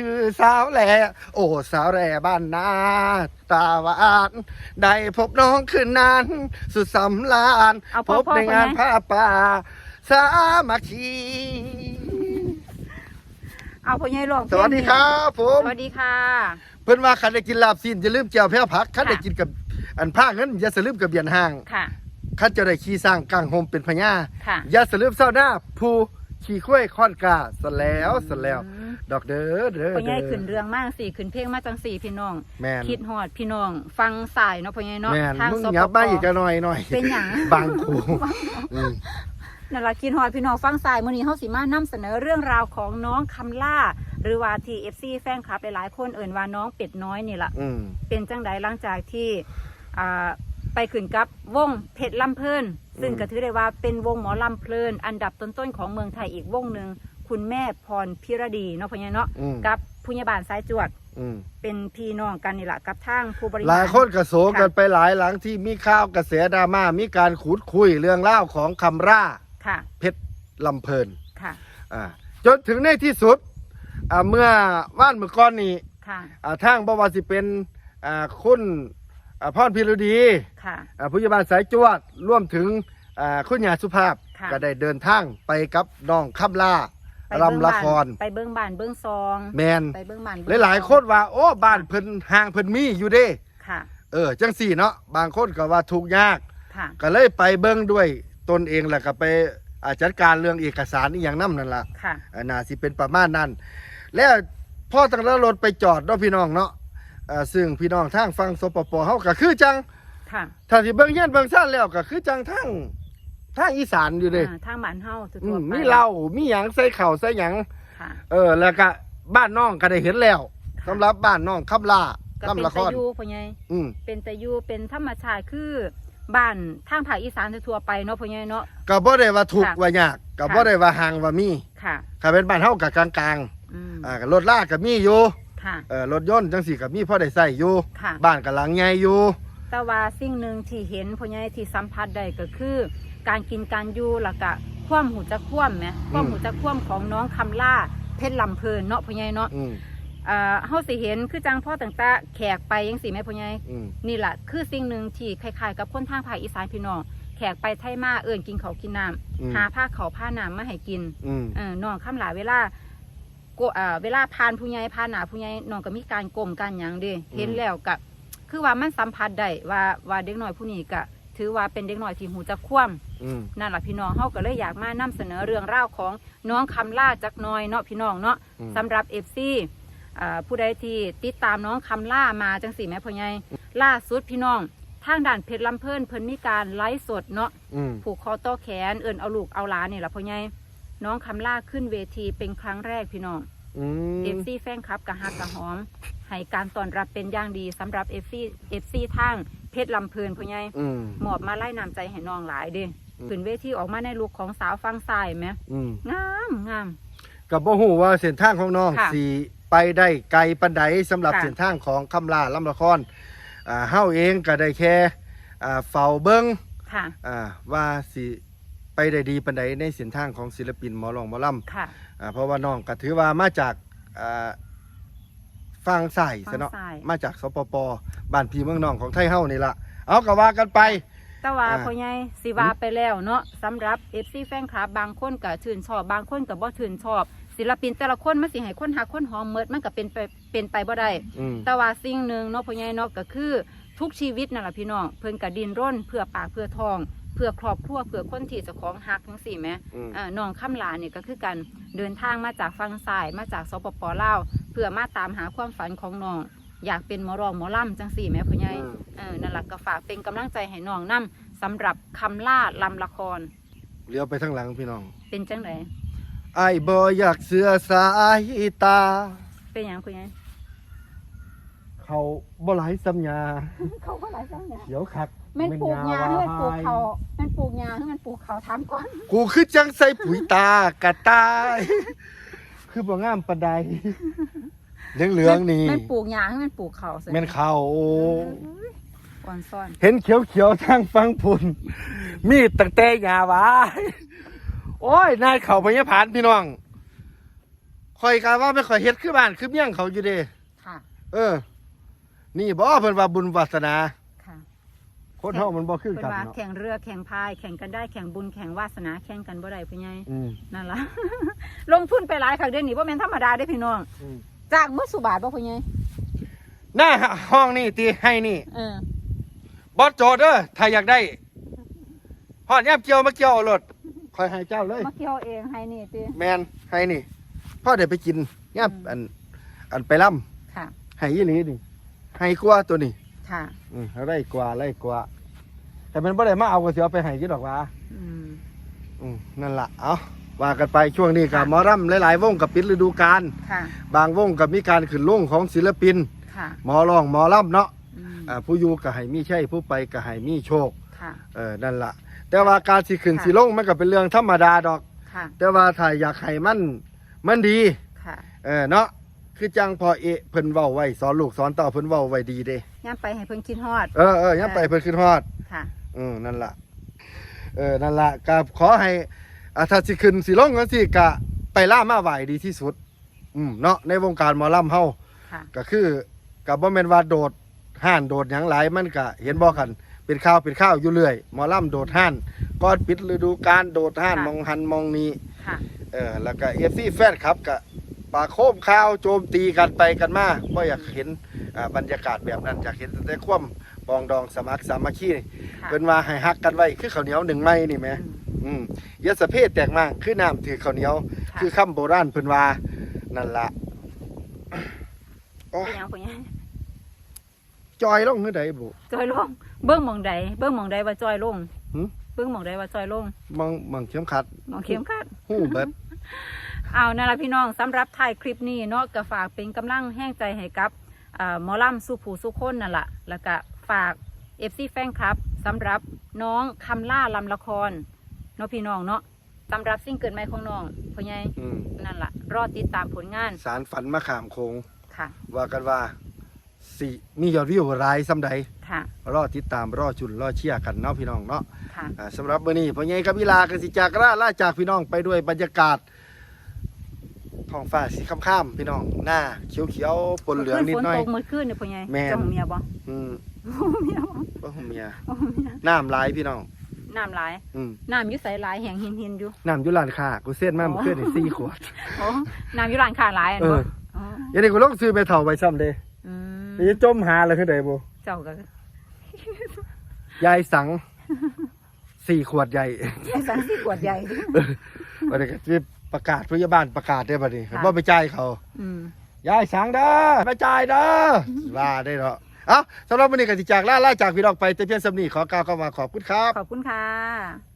คือสาวแหล่โอ้สาวแหล่บ้านนาตาหวานได้พบน้องคืนนั้น สุดสำลานเอาพพ่อบพ่อในคนงานไหนผ้าป่า สามัคคีเอาพ่อใหญ่ร้องเพสลงวัสดีครับผมสวัสดีค่ะ เพิ่นว่าคันได้กินลาบซีนอย่าลืมเจียวแพ้วผักคันค่ะได้กินกับอันผ้าเงินอย่าสลืมกับเบียนห้างค่ะ คันจะได้ขี่สร้างกลางโฮมเป็นพญาค่ะ อย่าสลืมเศร้าหน้าผู้ ขี่ข้วยค่อนกาสะแล้วสะแล้วอืมดอกเด้อเด้อพ่อใหญ่เด้อขึ้นเรื่องมากสี่ขึ้นเพลงมาจังสี่พี่น้องแม่นคิดฮอดพี่น้อง ฟังสายเนาะพ่อใหญ่เนาะแม่นทางมึงสปยับปบ้าอีกกันหน่อยหน่อยเป็นหยังบางครูอืมนั่นล่ะคิดฮอดพี่น้องฟังสายมื้อนี้เฮาสิมานำเสนอเรื่องราวของน้องคำล่า หรือว่าที่ FC แฟนคลับหลายๆคนเอิ่นว่าน้องเป็ดน้อยนี่ล่ะอืมเป็นจังไดหลังจากที่อ่าไปขึ้นกับวงเพชรลำเพลิน ซึ่งอืมก็ถือได้ว่าเป็นวงหมอลำเพลิน อันดับต้นๆของเมืองไทยอีกวงหนึ่งคุณแม่พรพิรดีเนาะพะเนี่ยเนาะอืม กับผู้ใหญ่บ้านสายจวด อืมเป็นพี่น้องกันนี่แหละกับทางผู้บริหหาลายรคนกระโสกันไปหลายหลังที่มีข่าวกระแสดราม่ามีการขุดคุยเรื่องเล่าวของคำร่าค่ะ เพชรลำเพลินค่ะ อ่าจนถึงในที่สุดอ่าเมื่อว่านเมื่อก่อนนี้ ค่ะ อ่าทางบวาสิเป็นอ่าคุณ อ่าพรพิรดีค่ะ อ่าผู้ใหญ่บ้านสายจวดร่วมถึงอ่าคุณยาสุภาพค่ะ ก็ได้เดินทางไปกับน้องคำล่าไปเบิ่งรำละครบ้านไปเบิ้งบ้านเบิ้งซอง แมนไปเบิ้งบ้านหเบิ่งลายๆซคองนว่า โอ้บ้านเพิ่นห่างเพิ่นมีอยู่เด้ค่ะ เออจังสี่เนาะบางคนก็ว่าทุกข์ยาก ค่ะ ก็เลยไปเบิ่งด้วยตนเองแหละก็ไปอ่าจัดการเรื่องเอกสารอีหยังนำนั่นล่ะค่ะ อ่าน่าสิเป็นประมาณนั้น แล้วพ่อตั้งแต่รถไปจอดเนาะพี่น้องเนาะ อ่าซึ่งพี่น้องทางฟังสปปเฮาก็คือจัง ค่ะถ้าสิเบิ่งเฮียนเบิ่งซ่านแล้วก็คือจังทางทางอีสานอยู่เด้อ่าทางบ้านเฮาอืทั่วมๆไปมีเหล้ามีหยังใส่ข้าวใส่หยังค่ะ เออ แล้วก็บ้านน้องก็ได้เห็นแล้วสำหรับบ้านน้องคำลาก็เป็นลำละคตะรยูพ่อใหญ่อืมเป็นตะยูเป็นธรรมชาติคือบ้านทางภาคอีสานทั่วๆไปเนาะพ่อใหญ่เนาะ ก็บ่ได้ว่าถูกค่ะว่ายากก็ค่ะ บ่ได้ว่าห่างว่ามีค่ะถ้าเป็นบ้านเฮาก็กลางอืมๆอ่าก็รถลากก็มีอยู่ ค่ะ เออรถยนต์จังสี่ก็มีพอได้ใช้อยู่ ค่ะ บ้านก็หลังใหญ่อยู่ แต่ว่าสิ่งหนึ่งที่เห็นพ่อใหญ่ที่สัมผัสได้ก็คือ การกินการอยู่แล้วก็ความหูจักคว่ำไหมความหูจักคว่ำของน้องคำล่าเพชรลำเพลินเนาะพ่อใหญ่เนาะอืมเอ่อเฮาสิเห็นคือจังพ่อต่างๆแขกไปยังสิแม่พ่อใหญ่อืมนี่แหละคือสิ่งหนึ่งที่คล้ายๆกับคนทางภาคอีสานพี่น้องแขกไปไทยมาเอิ่นกินเขาวกินน้อืมำหาผ้าเขาวผ้าน้ำมาให้กิน อืม เออน้องคำหลาเวลาโกเอ่อเวลาพานผู้ใหญ่พานหนาผู้ใหญ่น้องก็มีการกลมการหยังเด้เห็นแล้วก็คือว่ามันสัมผัสได้ว่าว่าเด็กน้อยผู้นี้ก็ถือว่าเป็นเด็กน้อยที่หูจักคว่ำอืมนั่นแหละพี่น้องเฮาก็เลยอยากมานำเสนอเรื่องราวของน้องคำล่าจักหน้อยเนาะพี่น้องเนาะอืม สำหรับเอฟซีผู้ใดที่ติดตามน้องคำล่ามาจังสี่แม่พ่อใหญ่ล่าสุดพี่น้อง ทางด่านเพชรลำเพิ่นเพิ่นมีการไลฟ์สดเนาะ อืม ผูกคอต่อแขนเอินเอาลูกเอาหลานนี่แหละพ่อใหญ่ น้องคำล่าขึ้นเวทีเป็นครั้งแรกพี่น้องอืมเอฟซีแฟนคลับกะฮักกะหอมให้การต้อนรับเป็นอย่างดีสำหรับเอฟซีเอฟซีทางเพชรลำเพลินพ่อใหญ่อืม หมอบมาไล่นำใจให้น้องหลายเด้อืม ขึ้นเวทีออกมาในลุคของสาวฟังทรายไหมอืมงามงามก็บ่ฮู้ว่าเส้นทางของน้องค่ะสิไปได้ไกลปานใดสำหรับค่ะ เส้นทางของคำลาลำละครอ่าเฮาเองก็ได้แค่อ่าเฝ้าเบิ่งค่ะ อ่าว่าสิ ไปได้ดีปานใดในเส้นทางของศิลปินหมอลองหมอลำค่ะอ่าเพราะว่าน้องก็ถือว่ามาจากอ่าฟังใส่ซะเนาะฝั่งซ้าย มาจากสปปบ้านพี่เมืองน้องของไทยเฮานี่ล่ะเอาก็ว่ากันไป แต่ว่าอ่า พ่อใหญ่สิว่าไปแล้วเนาะสำหรับเอฟซีแฟนคลับบางคนก็ชื่นชอบบางคนก็บ่ชื่นชอบ ศิลปินแต่ละคนมันสิให้คนหักคนหอมเมิดมันก็เป็นไปเป็นไปบ่ได้ อืม แต่ว่าสิ่งหนึ่งเนาะพ่อใหญ่เนาะก็คือทุกชีวิตนั่นแหละพี่น้องเพิ่นก็ดิ้นร่นเพื่อปากเพื่อทอง เพื่อครอบครัวเพื่อคนที่เจ้าของฮักทั้งสี่แหมอืมอ่าน้องข้ามลาเนี่ยก็คือกันเดินทางมาจากฝั่งซ้ายมาจากสปปลาวเพื่อมาตามหาความฝันของน้อง อยากเป็นหมอรองหมอล่ำจังสี่แหม่พ่อใหญ่อืมเออนั่นแหละก็ฝากเป็นกำลังใจให้น้องนํสำหรับคำล่าลำละคร เลี้ยวไปทางหลังพี่น้องเป็นจังไดไอ้ายบ่อยากเสือสายตา เป็นหยังพ่อใหญ่ เขาบ่หลายสัญญาเขาก็หลายจังเนี่ยเขียวคักแม่นปลูกยาให้มันปลูกเขาแม่นปลูกยาให้มันปลูกเขาถามก่อนกูคือจังใส่ปุ๋ยตากระต่าย คือบ่งามปานใดเหลืองๆนี่แม่นปลูกยาให้มันปลูกเขาสิแม่นเขาโอ้ก่อนซ่อนเห็นเขียวๆทางฟังพุ่นมีตั้งแต่ยาหวายโอ้ยนายเขาพญาผานพี่น้องข่อยกาว่าไม่ข่อยเฮ็ดคือบ้านคือเมี่ยงเขาอยู่เด้ค่ะ เออ นี่บ่เพิ่นว่าบุญวาสนาค่ะคนเฮามันบ่คือเพิ่นกันว่าเนาะแข่งเรือแข่งพาย แข่งกันได้แข่งบุญแข่งวาสนาแข่งกันบ่ได้พ่อใหญ่อืมนั่นล่ะ ลงทุนไปหลายครั้งเดือนนี้บ่แม่นธรรมดาเด้พี่น้อง อืมจากมื้อสุบาทบ่พ่อใหญ่หน้าห้องนี่ตีให้นี่เออบอสโจเด้อถ้าอยากได้ฮอดยามเกี่ยวมาเกี่ยวเอารถคอยให้เจ้าเลย มาเกี่ยวเองให้นี่ติ แมนให้นี่พ่อเดี๋ยวไปกินยามอันอันไปล่ำค่ะให้ยี่หลีนี่ ให้กว่าตัวนี้ค่ะ อืมเอาได้กว่าไล่กว่า แต่มันบ่ได้มาเอาก็สิเอาไปให้ยี่ดอกว่า อืม อืมนั่นล่ะเอาว่ากันไปช่วงนี้กับหมอรำหลายๆวงกับปิดฤดูกาลค่ะ บางวงกับมีการขึ้นลงของศิลปิน ค่ะหมอร้องหมอรำเนาะอืมอ่าผู้อยู่ก็ให้มีใช่ผู้ไปก็ให้มีโชค ค่ะ เออนั่นละแต่ว่าการสิขึ้นค่ะ สิลงมันก็เป็นเรื่องธรรมดาดอก ค่ะ แต่ว่าถ้าอยากให้มันมันดี ค่ะ เออเนาะ คือจังพอเอะเพิ่นเว้าไว้สอนลูกสอนเต่อเพิ่นเว้าไว้ดีเด้ย่ามไปให้เพิ่นคิดฮอด เออเออยังไปเพิ่นขึ้นฮอด ค่ะ อืมนั่นละเออนั่นละก็ขอให้อ่าถ้าสิขึ้นสิลงจังซี่ก็ไปล่ามาไหวดีที่สุด อืมเนาะในวงการหมอลำเฮาค่ะ ก็คือก็บ่แม่นว่าโดดห้านโดดหยังหลายมันก็เห็นบ่กันเป็นข้าวเป็นข้าวอยู่เรื่อยหมอลำโดดห้านก่อนปิดฤดูกาลโดดห้านค่ะมองหันมองนี้ ค่ะ เออแล้วก็ FC แฟนครับก็ ปากโคมข่าวโจมตีกันไปกันมาบ่อยากเห็นอ่าบรรยากาศแบบนั้นอยากเห็นแต่ความปองดองสมัครสามัคคีค่ะเพิ่นว่าให้ฮักกันไว้คือข้าวเหนียวหนึ่งไม้นี่แหมอืมอืมอยาสะเพศแตกมากคือน้ำถือข้าวเหนียวค่ะคือคำโบราณเพิ่นว่านั่นล่ะโอ้เป็นหยังพ่อใหญ่จอยลงคือใดบุจอยลงเบิ่งหม่องใดเบิ่งหม่องใดว่าจอยลงหึเบิ่งหม่องใดว่าจอยลงมองมองเข็มขัดหม่องเข็มขัดหูเบิด เอานั่นละพี่น้องสำหรับถ่ายคลิปนี้เนาะก็ฝากเป็นกำลังแห้งใจให้กับอ่าหมอลำสุผูสุคนนั่นแหละแล้วก็ฝากเอฟซีแฟนคลับสำหรับน้องคำล่าลำละครเนาะพี่น้องเนาะสำหรับซิ่งเกิดใหม่ของน้องพ่อใหญ่อืมนั่นแหละรอติดตามผลงาน สารฝันมาขามโคงค่ะ ว่ากันว่าสิมียอดวิวรายสำใดค่ะรอติดตามรอจุนรอเชียร์กันเนาะพี่น้องเนาะค่ะอ่าสำหรับมื้อนี้พ่อใหญ่กับวิลากสิจากลาลาจากพี่น้องไปด้วยบรรยากาศ ท้องฟ้าสีค่ำๆพี่น้องหน้าเขียวๆปนเหลืองนิดหน่อยฝนตกเมื่อคืนเนี่ยพ่อใหญ่แม่นเจ้าของเมียบ่อืมเมียบ่บ่ฮู้เมียบ่เมียน้ำหลายพี่น้องน้ำหลายอืมน้ำอยุ่ใสหลายแห่งหินหินๆอยู่น้ำอยู่ร้านค้ากูเส้นมาอ๋อเมื่อคืนนี่สี่ขวดโอ้น้ำอยู่ร้านค้าหลายอันเอบ่ออ๋ออยังนี้กูลองซื้อไปเฒ่าไว้ซ้ำเด้อืมนี่จมหาเลยคือใดบ่เจ้าก็ยายสังสี่ขวดใหญ่ใช้สังสีขวดใหญ่วันนี้ก็จะ ประกาศพยาบาลประกาศได้บัดนี้ค่ะ ว่าไปจ่ายเขาอืม ยายสังเด้อไปจ่ายเด้อว่าได้เนาะเอ้าสำหรับวันนี้ก็สิจากลาลาจากพี่น้องไปแต่เพียงสำนีขอกล่าวเข้ามาขอบคุณครับ ขอบคุณค่ะ